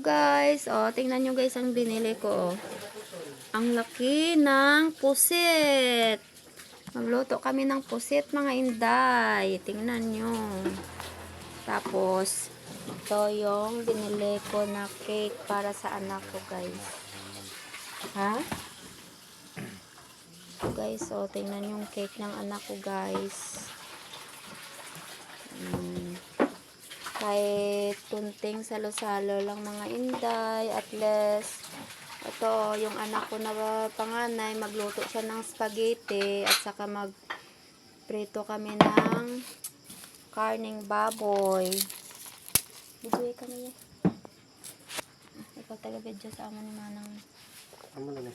guys. O, tingnan nyo guys ang binili ko. oh. Ang laki ng pusit. Magluto kami ng pusit mga inday. Tingnan nyo. Tapos, ito yung binili ko na cake para sa anak ko guys. Ha? So guys, so tingnan yung cake ng anak ko guys. Mm. Kahit kunting salo-salo lang mga inday, at least ito, yung anak ko na panganay, magluto siya ng spaghetti at saka magprito kami ng karning baboy. Video kami yan. Ikaw taga video sa amo ni Manang.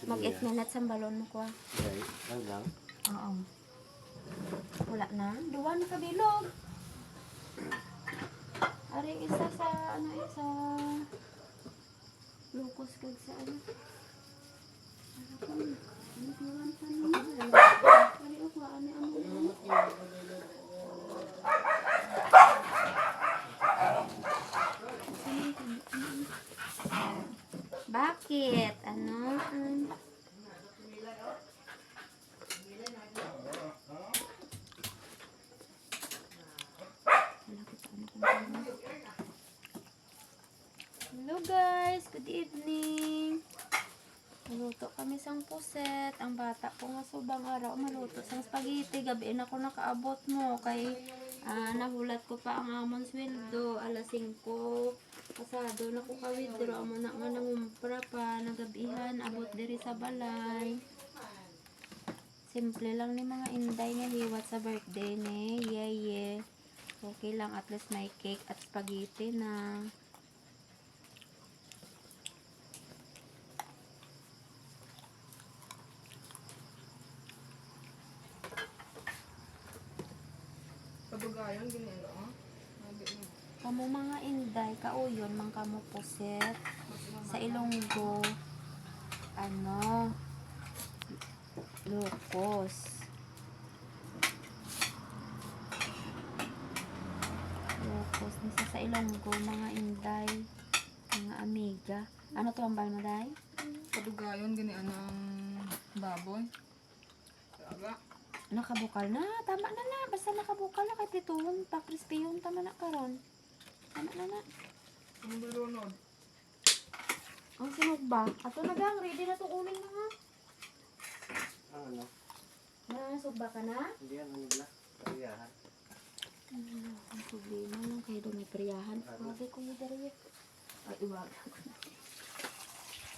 Mag 8 minutes ang balon mo ko ah. Lang lang. Oo. Wala na. Duwa na kabilog. Ari isa sa ano isa locos kag sa ano. Ano. Ano ano. Bakit? Ano? Um, guys, good evening. Maluto kami sang puset. Ang bata ko nga subang araw maluto sang spaghetti. Gabi na ako nakaabot mo kay ah, nahulat ko pa ang amon sweldo. Alas 5 pasado na ko ka-withdraw mo na nga nangumpra pa nagabihan abot diri sa balay. Simple lang ni mga inday nga hiwat sa birthday ni. Yeah, yeah. Okay lang at least may cake at spaghetti na. Kabugayan, ginelo, ah. Sabi niya. Kamu mga inday, kauyon, mang kamo puset. Sa Ilonggo, ano, lukos. Lukos. Nisa sa Ilonggo, mga inday, mga amiga. Ano to ang mo, day? Kabugayan, ginelo ng baboy. Aga. Nakabukal na. Tama na na. Basta nakabukal na. Kay pituhon pa. Crispy yun. Tama na karon. Tama na na. Ang bilunod. Ang sinog ba? Ato na gang. Ready na to uling na nga. Ah, ano? Nasugba ka na? Hindi yan, ano nila? Kariyahan. Ano, ang problema lang kayo doon may priyahan. Wagay ko yung dariya. Ay, iwag ako na.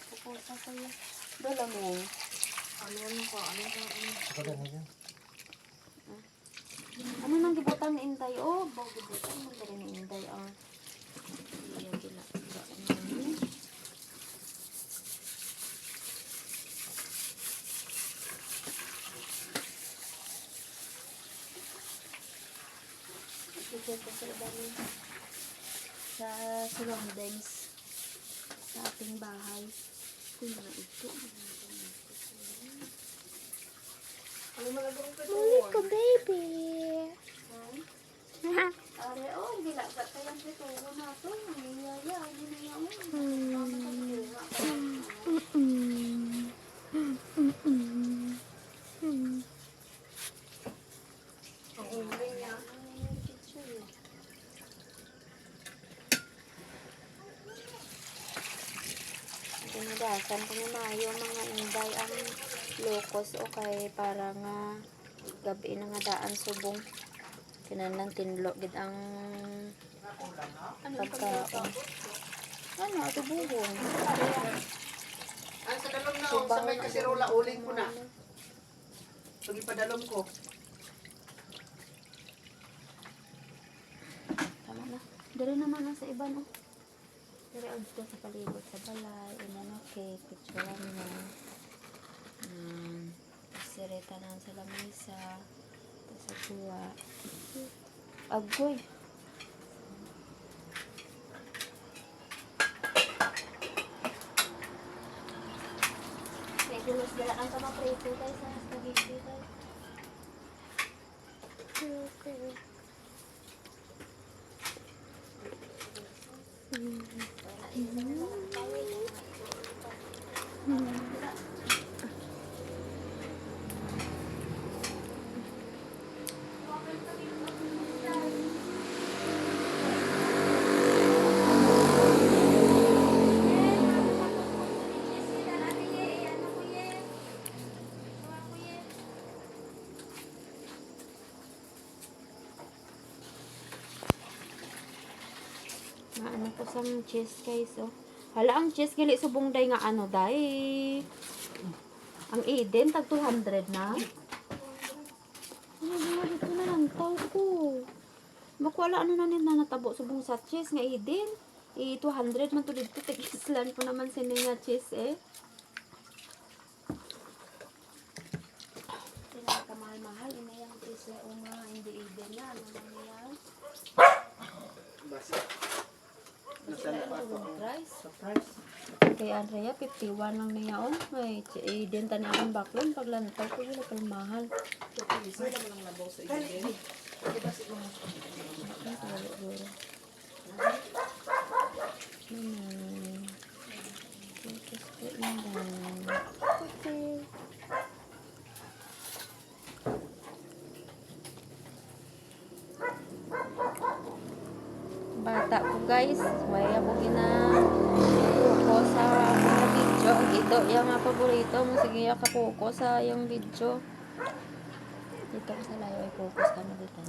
Pupusa kayo. Dala mo. Ano yan ka? Ano ka? Ano? Lang yan. Ano nang gibutan ni Inday? Oh, bago gibutan mo dali ni Inday. Ah. Iya, gila. Gila. Ano? Ito ko sa dami sa surroundings sa ating bahay. Kung na ito. Malagong ka baby. Are, oh, gila ka kayang pitugo na to. Ang yaya, hindi na yan. Ang uling niya. Dinidasan ko ni Mayo mga inday ang locos o kay para nga gabi na nga daan subong. Kinanang tinlo gid ang pagkaon. Ano, ito buhon. Ay, sa dalom na, oh, sa may kasirola, uling ko na. Pag ipadalom ko. Tama na. Dari naman na sa iba, no? Dari og dito sa palibot sa balay. Ina no, cake, picture mo. Um, sireta na sa lamisa. Sa tuwa. Agoy. May gulos dala ang kama prito tayo sa spaghetti tayo. Okay. Mm. Nga ano po sa cheese guys oh. Hala ang cheese gali subong day nga ano day. Ang Eden tag 200 na. Ano ba dito na lang tao ko. Makuwala ano na nila natabo subong sa cheese nga Eden. I 200 man to dito tigislan po naman sini nga cheese eh. Mahal-mahal ina yung cheese na nga hindi Eden na ano na yan. Basta. Nasaan pa ako? Price. Surprise. Kay Andrea, 51 lang niya on. May eh, denta na akong baklon. Paglantaw ko, wala pala mahal. Isa naman ang labaw sa ibigay. Diba si mga Ay, wala, wala. Hmm. Focus ko lang lang. Okay. Bata ko guys, waya mo gina ko sa mga video. Ito yung mga paborito mo. Sige, kapuko sa yung video. Dito sa layo ay focus ka na dito.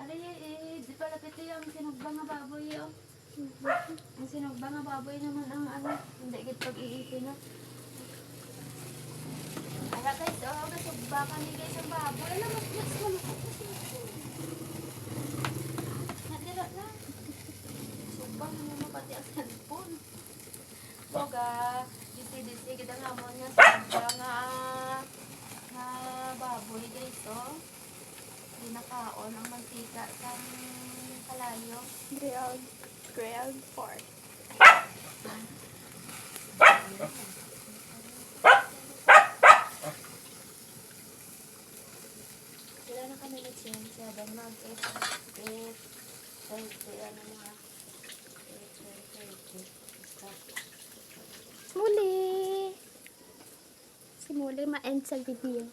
Ano yun eh, pala ito yung sinugbang nga baboy oh. Ang sinugbang nga baboy naman ang ano, hindi git pag-iipin no. Ala guys, oh, nasugba ka ni guys ang baboy. Alam mo, mas malukot na siya. Nadira na. Sugbang mo mo pati ang cellphone. Boga, disi-disi kita nga mo nga sugba nga baboy guys oh. Pinakaon ang mantika sa kalayo. Grilled, grilled pork. Sila na kami nag-sing sa Denmark. 8, 8, 30, ano mga 8, 30. Stop. Muli! Si Muli ma-end sa video.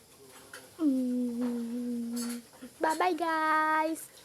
Mm. Bye-bye guys!